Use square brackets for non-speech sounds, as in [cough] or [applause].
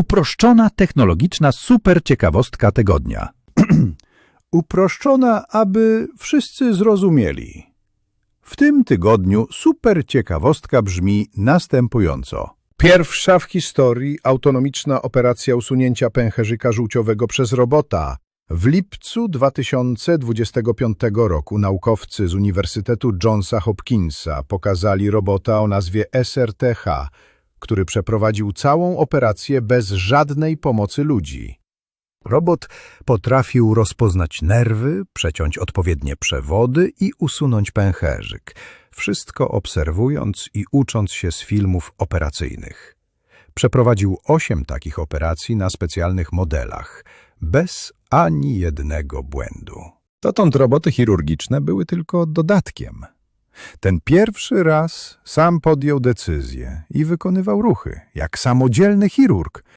Uproszczona technologiczna superciekawostka tygodnia. [clears throat] Uproszczona, aby wszyscy zrozumieli. W tym tygodniu super ciekawostka brzmi następująco. Pierwsza w historii autonomiczna operacja usunięcia pęcherzyka żółciowego przez robota. W lipcu 2025 roku naukowcy z Uniwersytetu Johnsa Hopkinsa pokazali robota o nazwie SRTH, który przeprowadził całą operację bez żadnej pomocy ludzi. Robot potrafił rozpoznać nerwy, przeciąć odpowiednie przewody i usunąć pęcherzyk, wszystko obserwując i ucząc się z filmów operacyjnych. Przeprowadził osiem takich operacji na specjalnych modelach, bez ani jednego błędu. Dotąd roboty chirurgiczne były tylko dodatkiem. Ten pierwszy raz sam podjął decyzję i wykonywał ruchy, jak samodzielny chirurg,